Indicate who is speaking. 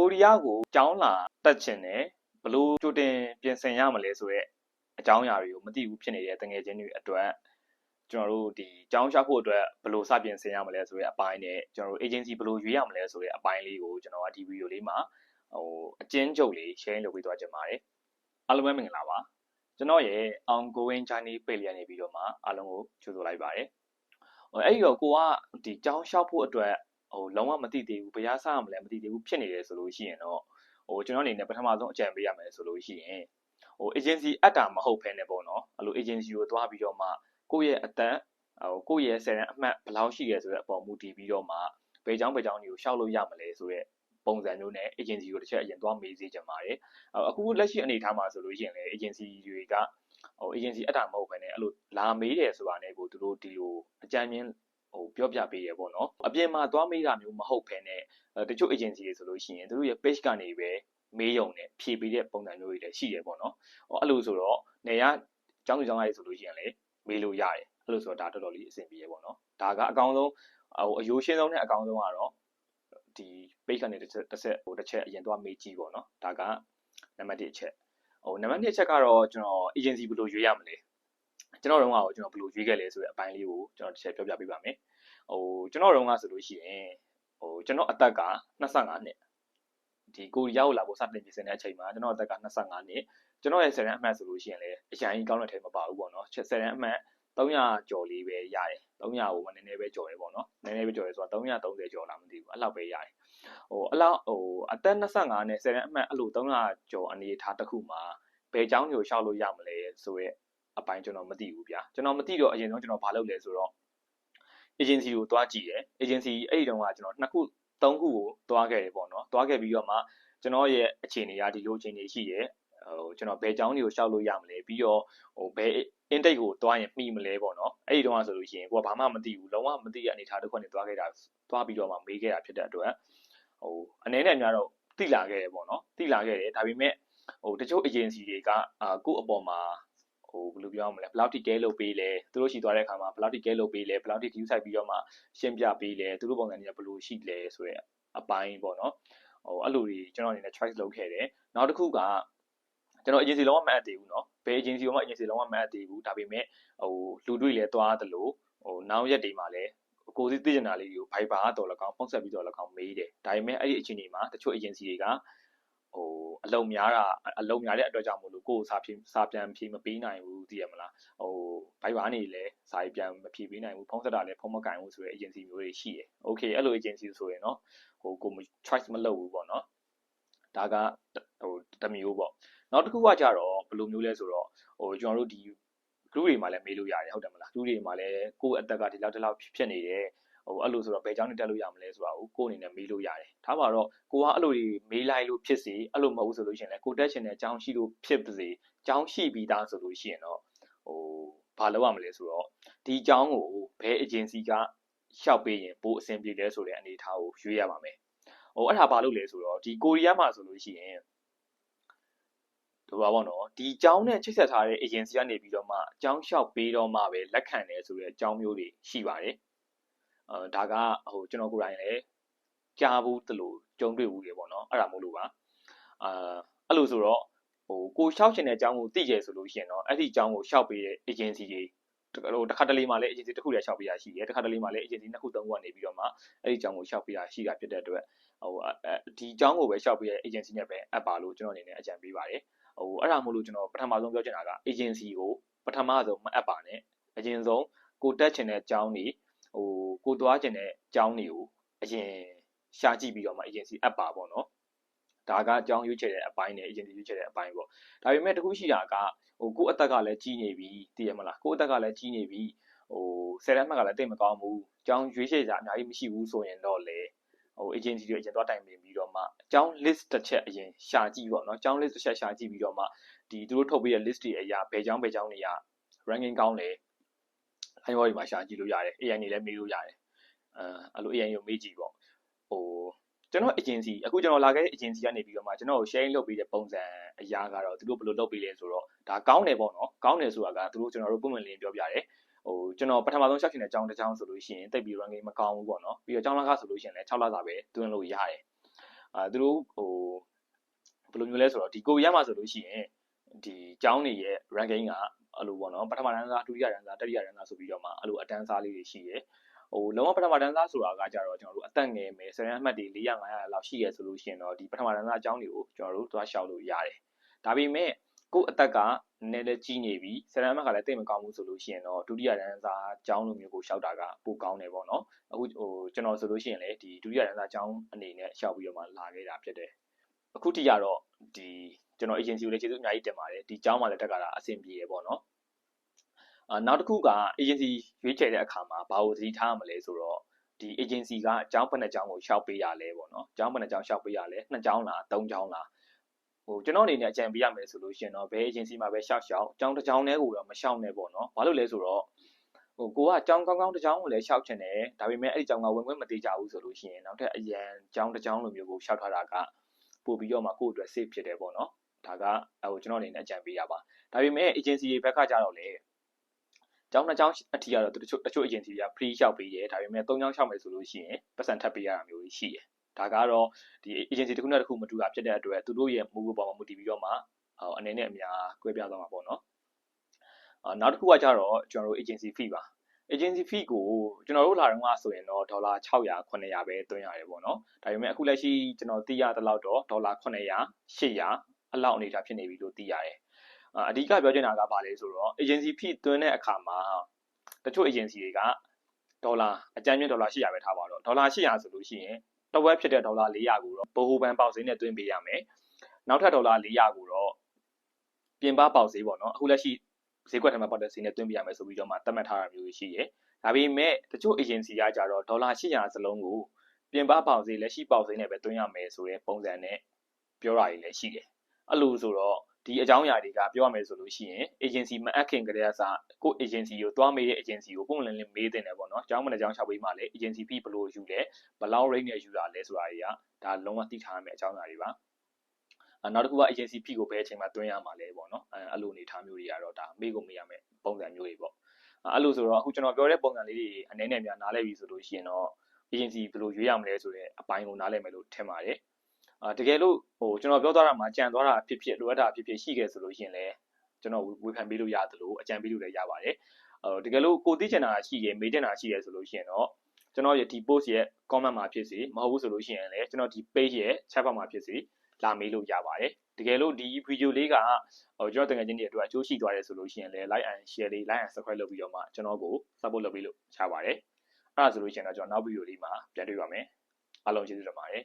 Speaker 1: ကိုရီးယားကိုကျောင်းလာတက်ချင်တယ်ဘလို့ကြိုတင်ပြင်ဆင်ရမလဲဆိုရက်အကြောင်းအရာတွေကိုမသိဘူးဖြစ်နေတဲ့တငယ်ချင်းတွေအတွက်ကျွန်တော်တို့ဒီကျောင်းရှာဖို့အတွက်ဘလို့စပြင်ဆင်ရမလဲဆိုရက်အပိုင်းနဲ့ကျွန်တော်တို့ agency ဘလို့ရွေးရမလဲဆိုတဲ့အပိုင်းလေးကိုကျွန်တော်ကဒီဗီဒီယိုလေးမှာဟိုအကျဉ်းချုပ်လေး share လုပ်ပေးသွားချင်ပါတယ်အားလုံးပဲမင်္ဂလာပါကျွန်တော်ရဲ့ ongoing journey page လေးနေပြီးတော့မှအားလုံးကိုကြိုဆိုလိုက်ပါတယ်ဟိုအဲ့ဒီတော့ကိုကဒီကျောင်းရှောက်ဖို့အတွက် ဟိုလုံးဝမသိသေးဘူးဘယ်ရစရမလဲမသိသေးဘူးဖြစ်နေတယ်ဆိုလို့ရှိရင်တော့ဟိုကျွန်တော်အနေနဲ့ပထမဆုံးအကြံပေးရမယ်ဆိုလို့ရှိရင်ဟို agency အပ်တာမဟုတ်ဘဲနဲ့ပေါ့နော်အဲ့လို agency ကိုသွားပြီးတော့မှကိုယ့်ရဲ့အတန်းဟိုကိုယ့်ရဲ့ဆယ်တန်းအမှတ်ဘယ်လောက်ရှိရဲဆိုတဲ့အပေါ်မူတည်ပြီးတော့မှဘယ်ကြောင်းဘယ်ကြောင်းတွေကိုရှောက်လို့ရမလဲဆိုတဲ့ပုံစံမျိုးနဲ့ agency ကိုတစ်ချက်အရင်သွားမေးစေချင်ပါတယ်အခုလက်ရှိအနေအထားမှာဆိုလို့ရှိရင်လည်း agency တွေကဟို agency အပ်တာမဟုတ်ဘဲနဲ့အဲ့လိုလာမေးတယ်ဆိုတာနဲ့ကိုသူတို့ဒီလိုအကြမ်းမြင် ဟိုပြောပြပေးရပေါ့နော်အပြင်မှာသွားမေးတာမျိုးမဟုတ်ဘဲနဲ့တချို့ agency တွေဆိုလို့ရှိရင်သူတို့ရဲ့ page ကနေပဲမေးရုံနဲ့ဖြည့်ပေးတဲ့ပုံစံမျိုးတွေလည်းရှိရပေါ့နော်ဟောအဲ့လိုဆိုတော့နေရကျောင်းသူကျောင်းသားတွေဆိုလို့ရှိရင်လည်းမေးလို့ရတယ်အဲ့လိုဆိုတော့ဒါတော်တော်လေးအဆင်ပြေရပေါ့နော်ဒါကအကောင်းဆုံးဟိုအယိုးရှင်းဆုံးနဲ့အကောင်းဆုံးကတော့ဒီ page ကနေတစ်ချက်တစ်ဆက်ဟိုတစ်ချက်အရင်သွားမေးကြည့်ပေါ့နော်ဒါကနံပါတ်1အချက်ဟိုနံပါတ်2အချက်ကတော့ကျွန်တော် agency ဘယ်လိုရွေးရမလဲ ကျွန်တော်တို့ကကျွန်တော်ဘယ်လိုရွေးခဲ့လဲဆိုတဲ့အပိုင်းလေးကိုကျွန်တော်တစ်ချက်ပြောပြပေးပါမယ်ဟိုကျွန်တော်တို့ကဆိုလို့ရှိရင်ဟိုကျွန်တော်အသက်က25နှစ်ဒီကိုရီးယားကိုလာဖို့စတင်ပြင်ဆင်တဲ့အချိန်မှာကျွန်တော်အသက်က25နှစ်ကျွန်တော်ရဲ့ဆယ်တန်းအမှတ်ဆိုလို့ရှိရင်လည်းအရင်ကြီးကောင်းတဲ့ထဲမပါဘူးပေါ့နော်ဆယ်တန်းအမှတ်300ကျော်လေးပဲရတယ်300ကိုမနည်းနည်းပဲကျော်တယ်ပေါ့နော်နည်းနည်းပဲကျော်တယ်ဆိုတော့330ကျော်လားမသိဘူးအဲ့လောက်ပဲရတယ်ဟိုအဲ့လောက်ဟိုအသက်25နဲ့ဆယ်တန်းအမှတ်အဲ့လို300ကျော်အနေထားတစ်ခုမှာဘယ်เจ้าမျိုးရှောက်လို့ရမလဲဆိုရဲ အပိုင်းကျွန်တော်မသိဘူးဗျာကျွန်တော်မသိတော့အရင်ဆုံးကျွန်တော်ဘာလုပ်လဲဆိုတော့ agency ကိုတွားကြည့်ရယ် agency အဲ့ဒီတုန်းကကျွန်တော်နှစ်ခုသုံးခုကိုတွားခဲ့တယ်ပေါ့နော်တွားခဲ့ပြီးတော့မှကျွန်တော်ရဲ့အခြေအနေကဒီလိုအခြေအနေရှိရယ်ဟိုကျွန်တော်ဘယ်ကြောင်းတွေကိုရှောက်လို့ရမလဲပြီးတော့ဟိုဘယ် intake ကိုတွားရင်မှီမလဲပေါ့နော်အဲ့ဒီတုန်းကဆိုလို့ရှိရင်ကိုကဘာမှမသိဘူးလုံးဝမသိရအနေထားတစ်ခုနဲ့တွားခဲ့တာတွားပြီးတော့မှမေးခဲ့တာဖြစ်တဲ့အတွက်ဟိုအနေနဲ့များတော့တိလာခဲ့တယ်ပေါ့နော်တိလာခဲ့တယ်ဒါပေမဲ့ဟိုတချို့ agency တွေကအာကို့အပေါ်မှာ ဟိုဘယ်လိုပြောရမလဲဘယ်လောက်ထိ care လုပ်ပေးလဲသူတို့ရှိသွားတဲ့အခါမှာဘယ်လောက်ထိ care လုပ်ပေးလဲဘယ်လောက်ထိ view site ပြီးတော့မှရှင်းပြပေးလဲသူတို့ပုံစံတွေကဘယ်လိုရှိလဲဆိုရဲအပိုင်းပေါ့နော်ဟိုအဲ့လိုတွေကျွန်တော်အနေနဲ့ choice လုပ်ခဲ့တယ်နောက်တစ်ခုကကျွန်တော် agency လုံးဝမအပ်သေးဘူးเนาะဘယ် agency မှ agency လုံးဝမအပ်သေးဘူးဒါပေမဲ့ဟိုလူတွေ့လဲသွားသလိုဟိုနောက်ရက်တွေမှာလဲကိုစီသိကျင်တာလေးကို Viber တော့၎င်းဖုန်းဆက်ပြီးတော့၎င်းမေးတယ်ဒါပေမဲ့အဲ့ဒီအချိန်ဒီမှာတချို့ agency တွေကဟိုအလုံများတာအလုံများတဲ့အတွက်ကြောင့်မို့လို့ ု့ ကိုစာဖြေစာပြန်ဖြေမပေးနိုင်ဘူးသိရမလားဟိုဘိုက်ဘာနေလည်းစာရေးပြန်မဖြေပေးနိုင်ဘူးဖုန်းဆက်တာလည်းဖုန်းမကင်ဘူးဆိုတဲ့ agency မျိုးတွေရှိတယ် okay အဲ့လို agency ဆိုရင်နော်ဟိုကို choice မလုပ်ဘူးပေါ့နော်ဒါကဟိုတမျိုးပေါ့နောက်တစ်ခုကကြတော့ဘယ်လိုမျိုးလဲဆိုတော့ဟိုကျွန်တော်တို့ဒီ group တွေမှာလည်းမေးလို့ရတယ်ဟုတ်တယ်မလား group တွေမှာလည်းကိုယ့်အသက်ကဒီလောက်ဒီလောက်ဖြစ်နေတယ် ဟိုအဲ့လိုဆိုတော့ဘယ်ကြောင်းနဲ့တက်လို့ရမလဲဆိုတာကိုကိုယ်အနေနဲ့မေးလို့ရတယ်။ဒါပါတော့ကိုကအဲ့လိုတွေမေးလိုက်လို့ဖြစ်စီအဲ့လိုမဟုတ်ဘူးဆိုလို့ရှိရင်လည်းကိုတက်ချင်တဲ့အကြောင်းရှိလို့ဖြစ်ပါစေ။ကြောင်းရှိပြီးသားဆိုလို့ရှိရင်တော့ဟိုဘာလုပ်ရမလဲဆိုတော့ဒီအကြောင်းကိုဘယ် agency ကရှောက်ပေးရင်ပိုအဆင်ပြေလဲဆိုတဲ့အနေအထားကိုရွေးရပါမယ်။ဟိုအဲ့ဒါဘာလို့လဲဆိုတော့ဒီကိုရီးယားမှာဆိုလို့ရှိရင်ဒီပါပေါ့နော်ဒီအကြောင်းနဲ့ချိတ်ဆက်ထားတဲ့ agency ကနေပြီးတော့မှအကြောင်းလျှောက်ပေးတော့မှပဲလက်ခံတယ်ဆိုတဲ့အကြောင်းမျိုးတွေရှိပါတယ်အဲ ဒါကဟိုကျွန်တော်ကိုယ်တိုင်လည်းကြားဘူးတလို့ကြုံတွေ့ဘူးရေပေါ့နော်အဲ့ဒါမို့လို့ပါအာအဲ့လိုဆိုတော့ဟိုကိုလျှောက်ချင်တဲ့အကြောင်းကိုသိကြဆိုလို့ရှိရင်တော့အဲ့ဒီအကြောင်းကိုလျှောက်ပေးတဲ့ agency တွေဟိုတစ်ခါတလေမှလည်း agency တစ်ခုတည်းလျှောက်ပေးတာရှိတယ်တစ်ခါတလေမှလည်း agency နှစ်ခုသုံးခုကနေပြီးတော့မှအဲ့ဒီအကြောင်းကိုလျှောက်ပေးတာရှိတာဖြစ်တဲ့အတွက်ဟိုဒီအကြောင်းကိုပဲလျှောက်ပေးတဲ့ agency နဲ့ပဲအပ်ပါလို့ကျွန်တော်အနေနဲ့အကြံပေးပါတယ်ဟိုအဲ့ဒါမို့လို့ကျွန်တော်ပထမဆုံးပြောချင်တာက agency ကိုပထမဆုံးမအပ်ပါနဲ့အရင်ဆုံးကိုတက်ချင်တဲ့အကြောင်းတွေ ဟိုကိုသွားချင်တဲ့အကြောင်းတွေကိုအရင်ရှာကြည့်ပြီးတော့မှ agency app ပါပေါ့နော်ဒါကအကြောင်းရွေးချယ်တဲ့အပိုင်းနဲ့ agency ရွေးချယ်တဲ့အပိုင်းပေါ့ဒါပေမဲ့တခုရှိတာကဟိုကိုယ့်အသက်ကလည်းကြီးနေပြီသိရမလားကိုယ့်အသက်ကလည်းကြီးနေပြီဟိုဆယ်တန်းမှတ်ကလည်းတိတ်မကောင်းဘူးအကြောင်းရွေးချယ်ကြအများကြီးမရှိဘူးဆိုရင်တော့လေဟို agency တွေအရင်သွားတိုင်ပင်ပြီးတော့မှအကြောင်း list တစ်ချက်အရင်ရှာကြည့်ပေါ့နော်အကြောင်း list တစ်ချက်ရှာကြည့်ပြီးတော့မှဒီသူတို့ထုတ်ပေးတဲ့ list တွေအရာဘယ်ကြောင်းဘယ်ကြောင်းတွေက ranking ကောင်း တယ် iWorld မှာရှာကြည့်လို့ရတယ် AI နေလည်းမေးလို့ရတယ်အဲအဲ့လို AI ကိုမေးကြည့်ပေါ့ဟိုကျွန်တော် agency အခုကျွန်တော်လာခဲ့တဲ့ agency ကနေပြီးတော့မှကျွန်တော်ကို sharing လုပ်ပေးတဲ့ပုံစံအရာကတော့သူတို့ဘယ်လိုလုပ်ပေးလဲဆိုတော့ဒါကောင်းတယ်ပေါ့နော်ကောင်းတယ်ဆိုတာကသူတို့ကျွန်တော်တို့ပုံမှန်လေးပြောပြတယ်ဟိုကျွန်တော်ပထမဆုံးရှောက်ချင်တဲ့အကြောင်းတစ်ကြောင်းဆိုလို့ရှိရင်တိတ်ပြီး ranking မကောင်းဘူးပေါ့နော်ပြီးတော့အကြောင်းလကားဆိုလို့ရှိရင်လည်း6လစာပဲတွင်းလို့ရတယ်အာသူတို့ဟိုဘယ်လိုမျိုးလဲဆိုတော့ဒီကိုရီးယားမှာဆိုလို့ရှိရင်ဒီကျောင်းတွေရဲ့ ranking က အဲ့လိုပေါ့နော်ပထမတန်းစားဒုတိယတန်းစားတတိယတန်းစားဆိုပြီးတော့မှအဲ့လိုအတန်းစားလေးတွေရှိတယ်ဟိုလုံးဝပထမတန်းစားဆိုတာကကြတော့ကျွန်တော်တို့အသက်ငယ်မယ်ဆယ်တန်းအမှတ်တွေ400 500လောက်ရှိရဲဆိုလို့ရှိရင်တော့ဒီပထမတန်းစားအကြောင်းတွေကိုကျွန်တော်တို့သွားရှောက်လို့ရတယ်ဒါပေမဲ့ကိုယ့်အသက်ကနည်းနည်းကြီးနေပြီဆယ်တန်းအမှတ်ကလည်းတိတ်မကောင်းဘူးဆိုလို့ရှိရင်တော့ဒုတိယတန်းစားအကြောင်းလိုမျိုးကိုရှောက်တာကပိုကောင်းတယ်ပေါ့နော်အခုဟိုကျွန်တော်ဆိုလို့ရှိရင်လေဒီဒုတိယတန်းစားအကြောင်းအနေနဲ့ရှောက်ပြီးတော့မှလာခဲ့တာဖြစ်တယ်အခုတိရတော့ဒီ ကျွန်တော် agency ကိုလည်းကျေးဇူးအများကြီးတင်ပါတယ်ဒီအကြောင်းမှလည်းတက်ကတာအဆင်ပြေတယ်ပေါ့နော်အာနောက်တစ်ခုက agency ရွေးချယ်တဲ့အခါမှာဘာကိုသတိထားရမလဲဆိုတော့ဒီ agency ကအကြောင်းဘယ်နှကြောင်းကိုရှောက်ပေးရလဲပေါ့နော်အကြောင်းဘယ်နှကြောင်းရှောက်ပေးရလဲနှစ်ကြောင်းလားသုံးကြောင်းလားဟိုကျွန်တော်အနေနဲ့အကြံပေးရမယ်ဆိုလို့ရှိရင်တော့ဘယ် agency မှာပဲရှောက်ရှောက်အကြောင်းတစ်ကြောင်းတည်းကိုတော့မရှောက်နဲ့ပေါ့နော်ဘာလို့လဲဆိုတော့ဟိုကိုကအကြောင်းကောင်းကောင်းတစ်ကြောင်းကိုလည်းရှောက်ချင်တယ်ဒါပေမဲ့အဲ့ဒီကြောင်းကဝင်ခွင့်မသေးကြဘူးဆိုလို့ရှိရင်နောက်ထပ်အရန်ကြောင်းတစ်ကြောင်းလိုမျိုးကိုရှောက်ထားတာကပို့ပြီးတော့မှကိုယ့်အတွက် safe ဖြစ်တယ်ပေါ့နော် ဒါကဟိုကျွန်တော်အနေနဲ့အကြံပေးရပါဒါပေမဲ့ agency တွေဘက်ကကြတော့လေကျောင်းနှစ်ကျောင်းအထီကတော့တချို့တချို့ agency တွေက free လျှောက်ပေးတယ်ဒါပေမဲ့သုံးကျောင်းလျှောက်မယ်ဆိုလို့ရှိရင်ပတ်စံထပ်ပေးရတာမျိုးရှိတယ်ဒါကတော့ဒီ agency တစ်ခုနဲ့တစ်ခုမတူတာဖြစ်တဲ့အတွက်သူတို့ရဲ့မူဝပေါ်မှာမူတည်ပြီးတော့မှဟိုအနေနဲ့အများကွဲပြားသွားမှာပေါ့နော်အာနောက်တစ်ခုကကြတော့ကျွန်တော်တို့ agency fee ပါ agency fee ကိုကျွန်တော်တို့လာတော့ကဆိုရင်တော့ဒေါ်လာ600 900ပဲသွင်းရတယ်ပေါ့နော်ဒါပေမဲ့အခုလက်ရှိကျွန်တော်သိရတဲ့လောက်တော့ဒေါ်လာ900 800 အလောက်အနေထားဖြစ်နေပြီလို့သိရတယ်အဓိကပြောချင်တာကဘာလဲဆိုတော့ agency fee သွင်းတဲ့အခါမှာတချို့ agency တွေကဒေါ်လာအကြမ်းမြင့်ဒေါ်လာ800ပဲထားပါတော့ဒေါ်လာ800ဆိုလို့ရှိရင်တဝက်ဖြစ်တဲ့ဒေါ်လာ400ကိုတော့ဘိုဟိုဘန်ပေါက်ဈေးနဲ့သွင်းပေးရမယ်နောက်ထပ်ဒေါ်လာ400ကိုတော့ပြင်ပပေါက်ဈေးပေါ့နော်အခုလက်ရှိဈေးကွက်ထဲမှာပေါက်တဲ့ဈေးနဲ့သွင်းပေးရမယ်ဆိုပြီးတော့မှသတ်မှတ်ထားတာမျိုးရှိရယ်ဒါပေမဲ့တချို့ agency ကကြတော့ဒေါ်လာ800စလုံးကိုပြင်ပပေါက်ဈေးလက်ရှိပေါက်ဈေးနဲ့ပဲသွင်းရမယ်ဆိုတဲ့ပုံစံနဲ့ပြောတာတွေလည်းရှိတယ် အဲ့လိုဆိုတော့ဒီအကြောင်းအရာတွေကပြောရမယ်ဆိုလို့ရှိရင် agency မအပ်ခင်ကတည်းကစကို agency ကိုတွားမေးတဲ့ agency ကိုပုံလင်းလင်းမေးတင်တယ်ပေါ့နော်။အကြောင်းမနဲ့အကြောင်းချပေးမှလည်း agency fee ဘယ်လိုယူလဲဘယ်လောက် rate နဲ့ယူတာလဲဆိုတာတွေကဒါလုံးဝသိထားရမယ့်အကြောင်းအရာတွေပါ။နောက်တစ်ခုက agency fee ကိုဘယ်အချိန်မှာတွင်းရမှာလဲပေါ့နော်။အဲအဲ့လိုအနေထားမျိုးတွေကတော့ဒါမေးကိုမေးရမယ့်ပုံစံမျိုးတွေပေါ့။အဲ့လိုဆိုတော့အခုကျွန်တော်ပြောတဲ့ပုံစံလေးတွေအနေနဲ့များနားလည်ပြီဆိုလို့ရှိရင်တော့ agency ဘယ်လိုရွေးရမလဲဆိုတဲ့အပိုင်းကိုနားလည်မယ်လို့ထင်ပါတယ်။ အာတကယ်လို့ဟိုကျွန်တော်ပြောသွားတာမှာကြံသွားတာဖြစ်ဖြစ်လိုအပ်တာဖြစ်ဖြစ်ရှိခဲ့ဆိုလို့ရှိရင်လည်းကျွန်တော်ဝေဖန်ပေးလို့ရတယ်လို့အကြံပေးလို့လည်းရပါတယ်အဲတကယ်လို့ကိုသိချင်တာရှိခဲ့မေးချင်တာရှိခဲ့ဆိုလို့ရှိရင်တော့ကျွန်တော်ရဲ့ဒီ post ရဲ့ comment မှာဖြစ်စီမဟုတ်ဘူးဆိုလို့ရှိရင်လည်းကျွန်တော်ဒီ page ရဲ့ chat box မှာဖြစ်စီလာမေးလို့ရပါတယ်တကယ်လို့ဒီ video လေးကဟိုကျွန်တော်တကယ်ချင်းတွေအတွက်အကျိုးရှိသွားတယ်ဆိုလို့ရှိရင်လည်း like and share လေး like and subscribe လုပ်ပြီးတော့မှကျွန်တော်ကို support လုပ်ပေးလို့ရပါတယ်အဲ့ဒါဆိုလို့ရှိရင်တော့ကျွန်တော်နောက် video လေးမှာပြန်တွေ့ပါမယ်အားလုံးကျေးဇူးတင်ပါတယ်